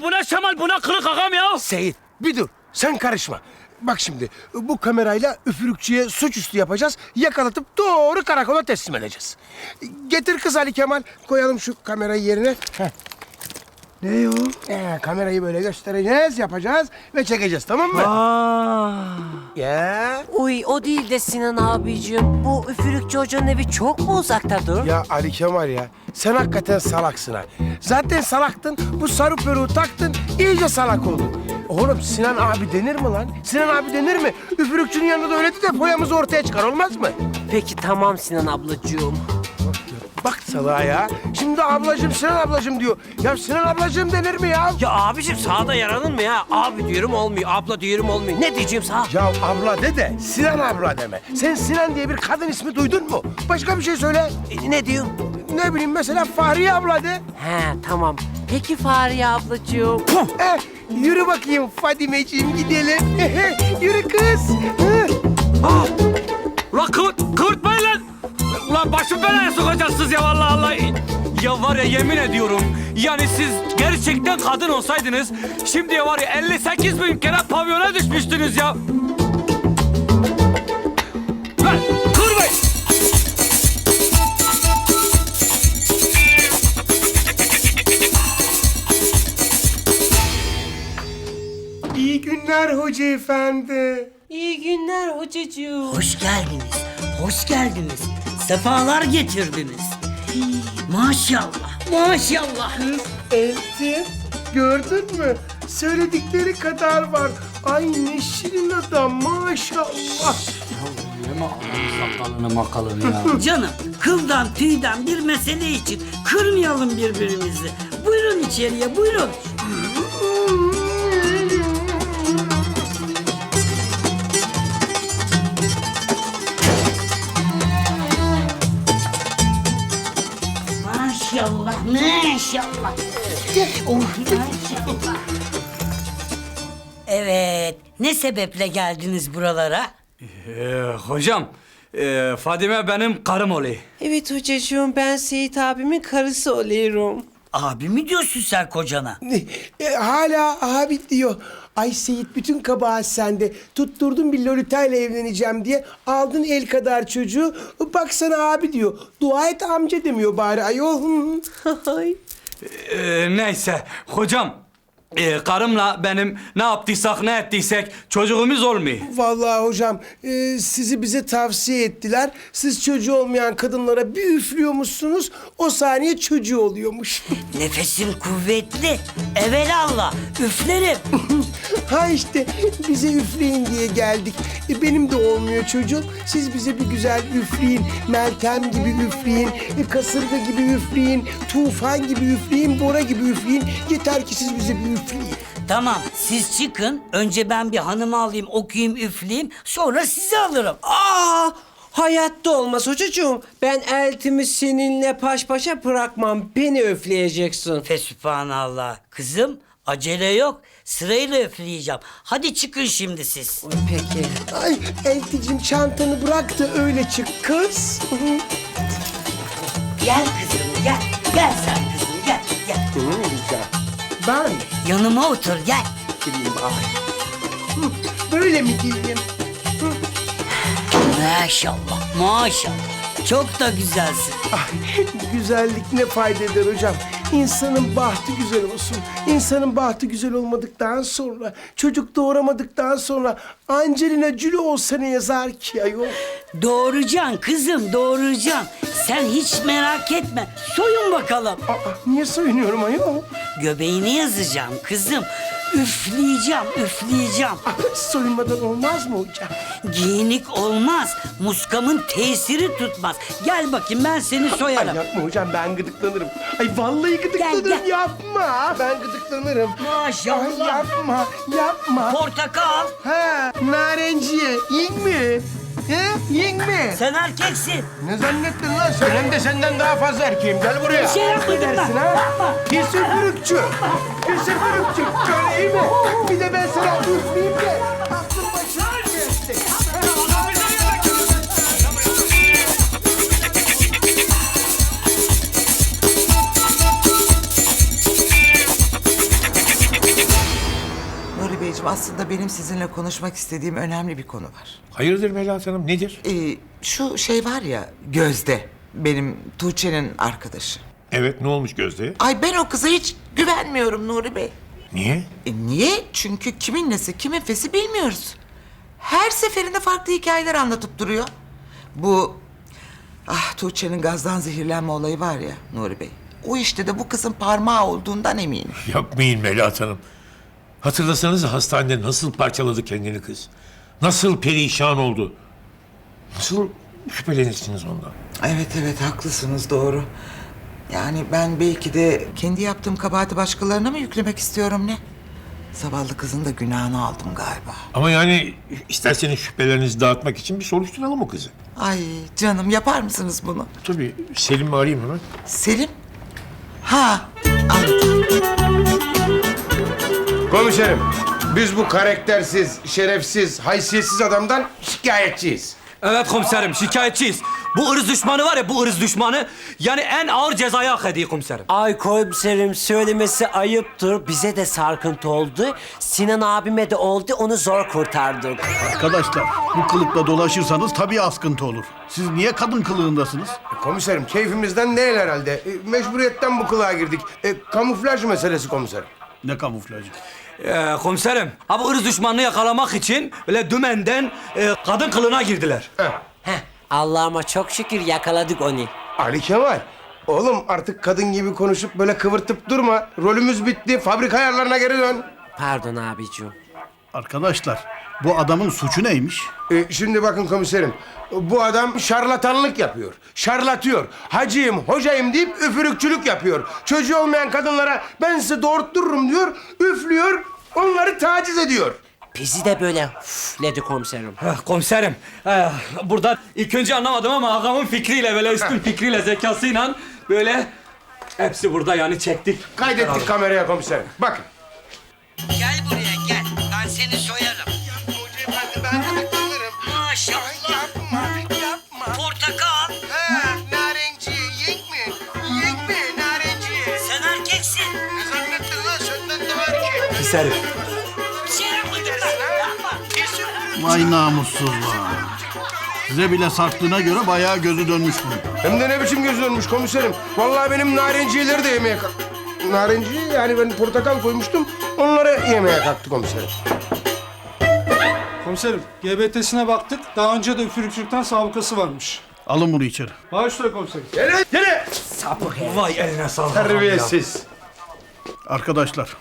Kemal bu ne Şemal bu ne kılık ağam ya. Seyit bir dur sen karışma. Bak şimdi bu kamerayla üfürükçüye suçüstü yapacağız. Yakalatıp doğru karakola teslim edeceğiz. Getir kız Ali Kemal. Koyalım şu kamerayı yerine. Heh. Ne o? Ee, kamerayı böyle göstereceğiz, yapacağız ve çekeceğiz tamam mı? Ya. Uy o değil de Sinan abicim. Bu üfürükçü hocanın evi çok mu uzaktadır? Ya Ali Kemal ya. Sen hakikaten salaksın ha. Zaten salaktın. Bu sarı peruğu taktın. iyice salak oldun. Oğlum Sinan abi denir mi lan? Sinan abi denir mi? Üfürükçünün yanında da öğretti de boyamızı ortaya çıkar olmaz mı? Peki tamam Sinan ablacığım. Bak salağa ya. Şimdi ablacığım Sinan ablacığım diyor. Ya Sinan ablacığım denir mi ya? Ya abicim sağda yaranın mı ya? Abi diyorum olmuyor, abla diyorum olmuyor. Ne diyeceğim sağ? Ya abla de de Sinan abla deme. Sen Sinan diye bir kadın ismi duydun mu? Başka bir şey söyle. E, ne diyorum? Ne bileyim mesela Fahriye abla de. He tamam. Peki Fahriye ablacığım. Eh, yürü bakayım Fadimeciğim gidelim. yürü kız. Ah! Ulan kıvırt, kıvırtmayın lan. Ulan başım belaya sokacaksınız ya vallahi Allah. Ya var ya yemin ediyorum yani siz gerçekten kadın olsaydınız şimdi var ya 58 bin kere pavyona düşmüştünüz ya. Lan kıvırmayın. İyi günler hoca efendi. İyi günler hocacığım. Hoş geldiniz, hoş geldiniz. Sefalar getirdiniz. Hii, Maşallah, maşallah. Kız Elti gördün mü? Söyledikleri kadar var. Ay ne şirin adam maşallah. Sakalını makalını ya. Canım, kıldan tüyden bir mesele için kırmayalım birbirimizi. Buyurun içeriye, buyurun. Maşallah. Oh, maşallah. Evet, ne sebeple geldiniz buralara? Ee, hocam e, Fadime benim karım oluyor. Evet hocacığım ben Seyit abimin karısı oluyorum. Abi mi diyorsun sen kocana? E, hala abi diyor. Ay Seyit bütün kabahat sende. Tutturdun bir Lolita ile evleneceğim diye. Aldın el kadar çocuğu. Baksana abi diyor. Dua et amca demiyor bari ayol. Ay. Ee, neyse hocam e, karımla benim ne yaptıysak ne ettiysek çocuğumuz olmuyor. Vallahi hocam e, sizi bize tavsiye ettiler. Siz çocuğu olmayan kadınlara bir üflüyormuşsunuz. O saniye çocuğu oluyormuş. Nefesim kuvvetli. Evelallah üflerim. ha işte bize üfleyin diye geldik. E, benim de olmuyor çocuğum. Siz bize bir güzel üfleyin. Meltem gibi üfleyin. e, kasırga gibi üfleyin. Tufan gibi üfleyin. Bora gibi üfleyin. Yeter ki siz bize bir üfleyin. Tamam siz çıkın. Önce ben bir hanımı alayım okuyayım üfleyeyim. Sonra sizi alırım. Aa, hayatta olmaz hocacığım. Ben eltimi seninle paş paşa bırakmam. Beni öfleyeceksin. Fesübhanallah. Kızım acele yok. Sırayla üfleyeceğim. Hadi çıkın şimdi siz. Peki. Ay Elticim çantanı bırak da öyle çık kız. Gel kızım gel. Gel sen kızım gel. Gel. Ben Yanıma otur gel. gireyim ay. Hı, Böyle mi giyeyim? Maşallah maşallah. Çok da güzelsin. Ay, güzellik ne fayda eder hocam? İnsanın bahtı güzel olsun. İnsanın bahtı güzel olmadıktan sonra, çocuk doğuramadıktan sonra Angelina Jolie olsa ne yazar ki ayol? Doğuracaksın kızım doğuracaksın. Sen hiç merak etme. Soyun bakalım. Aa, niye soyunuyorum ayol? Göbeğini yazacağım kızım. Üfleyeceğim, üfleyeceğim. Aa, soyunmadan olmaz mı hocam? Giyinik olmaz. Muskamın tesiri tutmaz. Gel bakayım ben seni Ay soyarım. yapma hocam ben gıdıklanırım. Ay vallahi gıdıklanırım Gel, gel. yapma. Ben gıdıklanırım. Ay Maşallah. yapma yapma. Portakal. Ha narenciye yiyeyim mi? He yiyeyim mi? Sen erkeksin. Ne zannettin lan sen? Hem de senden daha fazla erkeğim. Gel buraya. Bir şey yapmadım ben. Dersin ha? Yapma. Pis üfürükçü. Pis üfürükçü. İyi mi? Bir de ben sana üfleyeyim de. Aklın başına gelsin. Kemal'cim aslında benim sizinle konuşmak istediğim önemli bir konu var. Hayırdır Melahat Hanım nedir? Ee, şu şey var ya Gözde benim Tuğçe'nin arkadaşı. Evet ne olmuş Gözde'ye? Ay ben o kıza hiç güvenmiyorum Nuri Bey. Niye? E niye? Çünkü kimin nesi kimin fesi bilmiyoruz. Her seferinde farklı hikayeler anlatıp duruyor. Bu ah Tuğçe'nin gazdan zehirlenme olayı var ya Nuri Bey. O işte de bu kızın parmağı olduğundan eminim. Yapmayın Melahat Hanım. Hatırlasanız hastanede nasıl parçaladı kendini kız. Nasıl perişan oldu. Nasıl şüphelenirsiniz ondan? Evet evet haklısınız doğru. Yani ben belki de kendi yaptığım kabahati başkalarına mı yüklemek istiyorum ne? Zavallı kızın da günahını aldım galiba. Ama yani isterseniz şüphelerinizi dağıtmak için bir soruşturalım o kızı. Ay canım yapar mısınız bunu? Tabii Selim'i arayayım hemen. Selim? Ha anladım. Komiserim, biz bu karaktersiz, şerefsiz, haysiyetsiz adamdan şikayetçiyiz. Evet komiserim şikayetçiyiz. Bu ırz düşmanı var ya bu ırz düşmanı yani en ağır cezayı hak ediyor komiserim. Ay komiserim söylemesi ayıptır. Bize de sarkıntı oldu. Sinan abime de oldu. Onu zor kurtardık. Arkadaşlar bu kılıkla dolaşırsanız tabii askıntı olur. Siz niye kadın kılığındasınız? Komiserim, keyfimizden değil herhalde. E, mecburiyetten bu kılığa girdik. E, kamuflaj meselesi komiserim. Ne kamuflajı? Ee, komiserim ha bu ırz düşmanını yakalamak için böyle dümenden e, kadın kılığına girdiler. Heh, Allah'ıma çok şükür yakaladık onu. Ali Kemal, oğlum artık kadın gibi konuşup böyle kıvırtıp durma. Rolümüz bitti, fabrika ayarlarına geri dön. Pardon abicim. Arkadaşlar bu adamın suçu neymiş? E, şimdi bakın komiserim, bu adam şarlatanlık yapıyor, şarlatıyor. Hacıyım, hocayım deyip üfürükçülük yapıyor. Çocuğu olmayan kadınlara ben size doğurttururum diyor, üflüyor, onları taciz ediyor. Bizi de böyle üfledi komiserim. Komiserim burada ilk önce anlamadım ama ağamın fikriyle böyle üstün fikriyle zekasıyla böyle hepsi burada yani çektik. Kaydettik kameraya komiserim. Bakın. Gel buraya gel. Ben seni soyarım. Ben gıdıklanırım. Maşallah. Portakal. narenci, yek mi? Yek mi narenci? Sen erkeksin. Ne zannettin lan senden de var ki? Pis Vay namussuzlar. Size bile sarktığına göre bayağı gözü dönmüş bunun. Hem de ne biçim gözü dönmüş komiserim. Vallahi benim narencileri de yemeye kalk... Narenci yani ben portakal koymuştum. Onları yemeye kalktı komiserim. Komiserim, GBT'sine baktık. Daha önce de üfürükçülükten sabıkası varmış. Alın bunu içeri. Üstüne komiserim. Gene, gene. Vay eline sağlık. Terbiyesiz. Arkadaşlar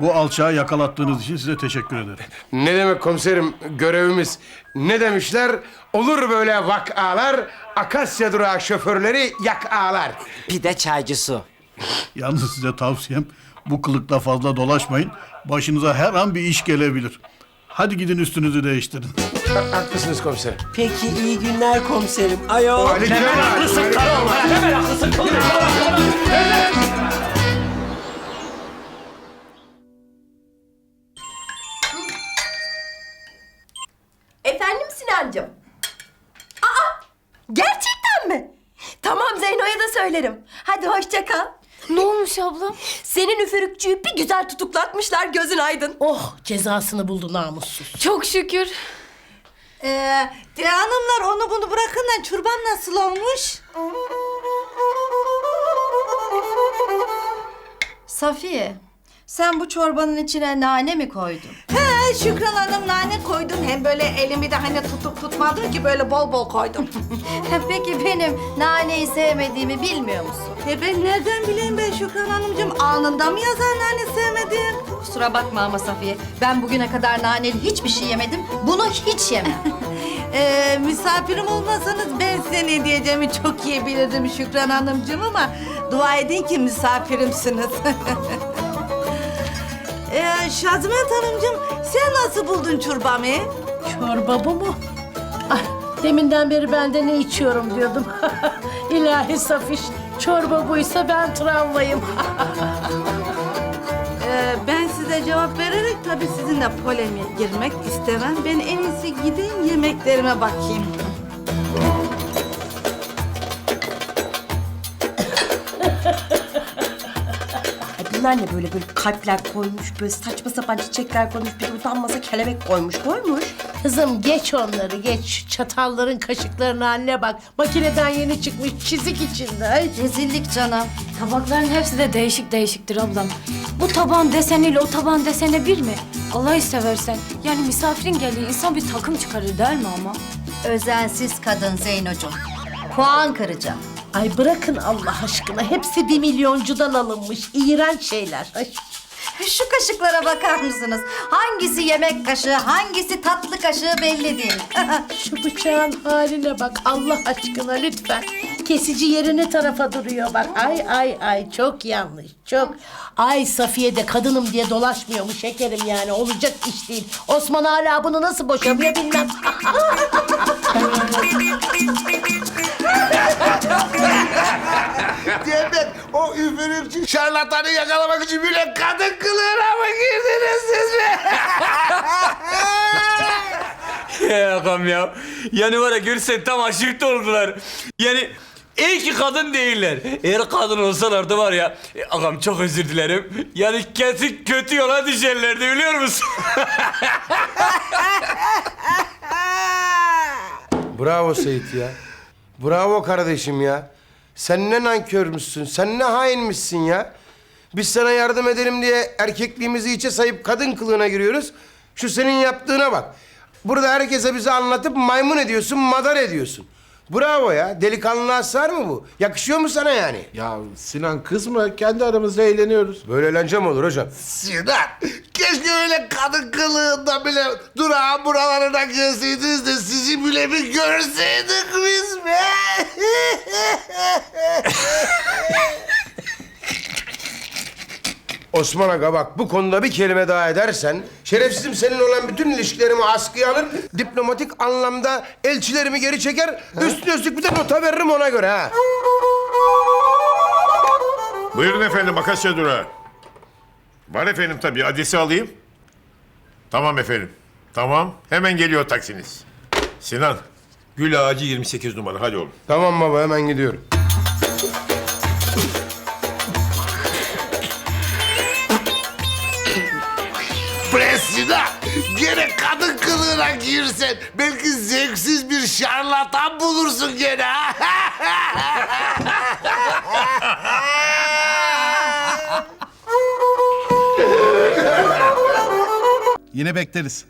bu alçağı yakalattığınız için size teşekkür ederim. Ne demek komiserim görevimiz? Ne demişler? Olur böyle vakalar, Akasya durağı şoförleri yak ağlar. Bir de çaycısı. Yalnız size tavsiyem bu kılıkla fazla dolaşmayın. Başınıza her an bir iş gelebilir. Hadi gidin üstünüzü değiştirin. Ha- Haklısınız komiserim. Peki iyi günler komiserim. Ayo. Kemal. Haklısın. Hemen haklısın. Söylerim. Hadi hoşça kal. Ne olmuş ablam? Senin üfürükçüyü bir güzel tutuklatmışlar gözün aydın. Oh cezasını buldu namussuz. Çok şükür. Ee, de hanımlar onu bunu bırakın da çorban nasıl olmuş? Safiye, sen bu çorbanın içine nane mi koydun? He Şükran Hanım nane koydum. Hem böyle elimi de hani tutup tutmadım ki böyle bol bol koydum. Peki benim naneyi sevmediğimi bilmiyor musun? e ben nereden bileyim ben Şükran Hanımcığım? Alnında mı yazar nane sevmedim? Kusura bakma ama Safiye, ben bugüne kadar naneli hiçbir şey yemedim. Bunu hiç yemem. Ee, misafirim olmasanız ben size ne diyeceğimi çok iyi bilirdim Şükran Hanımcığım ama dua edin ki misafirimsiniz. ee, Şazmet Hanımcığım sen nasıl buldun çorbamı? Çorba bu mu? Ah, deminden beri ben de ne içiyorum diyordum. İlahi Safiş, çorba buysa ben travmayım. Ee, ben size cevap vererek tabii sizinle polemiğe girmek istemem. Ben en iyisi gideyim yemeklerime bakayım. Bunlar ne böyle böyle kalpler koymuş, böyle saçma sapan çiçekler koymuş, bir de utanmasa kelebek koymuş, koymuş. Kızım geç onları geç. Şu Çatalların kaşıkların haline bak. Makineden yeni çıkmış çizik içinde. Ay. Rezillik canım. Tabakların hepsi de değişik değişiktir ablam. Bu taban deseniyle o taban desene bir mi? Allah'ı seversen. Yani misafirin geldiği insan bir takım çıkarır der mi ama? Özensiz kadın Zeynocuğum. Puan kıracağım. Ay bırakın Allah aşkına. Hepsi bir milyoncudan alınmış. İğrenç şeyler. Ay. Şu kaşıklara bakar mısınız? Hangisi yemek kaşığı, hangisi tatlı kaşığı belli değil. Şu bıçağın haline bak Allah aşkına lütfen. Kesici yeri ne tarafa duruyor bak. Ay ay ay çok yanlış çok. Ay Safiye de kadınım diye dolaşmıyor mu şekerim yani olacak iş değil. Osman hala bunu nasıl boşamıyor bilmem. Demek o üfürükçü şarlatanı yakalamak için bile kadın kılığına mı girdiniz siz be? Ya ağam ya. Yani var ya görsen tam aşık da oldular. Yani iyi ki kadın değiller. Eğer kadın olsalardı var ya, e, ağam çok özür dilerim. Yani kesin kötü yola düşerlerdi biliyor musun? Bravo Seyit ya. Bravo kardeşim ya. Sen ne nankörmüşsün, sen ne hainmişsin ya. Biz sana yardım edelim diye erkekliğimizi içe sayıp kadın kılığına giriyoruz. Şu senin yaptığına bak. Burada herkese bizi anlatıp maymun ediyorsun, madar ediyorsun. Bravo ya. Delikanlılığa sığar mı bu? Yakışıyor mu sana yani? Ya Sinan kızma kendi aramızda eğleniyoruz. Böyle eğlence mi olur hocam? Sinan keşke öyle kadın kılığında bile durağın buralarına gelseydiniz de sizi bile bir görseydik biz be. Osman Aga bak bu konuda bir kelime daha edersen... ...şerefsizim senin olan bütün ilişkilerimi askıya alır... ...diplomatik anlamda elçilerimi geri çeker... ...üstüne üstlük bir de nota veririm ona göre ha. Buyurun efendim Akasya Durağı. Var efendim tabii adresi alayım. Tamam efendim. Tamam hemen geliyor taksiniz. Sinan Gül Ağacı 28 numara hadi oğlum. Tamam baba hemen gidiyorum. Kılığına girsen belki zevksiz bir şarlatan bulursun gene. Yine bekleriz.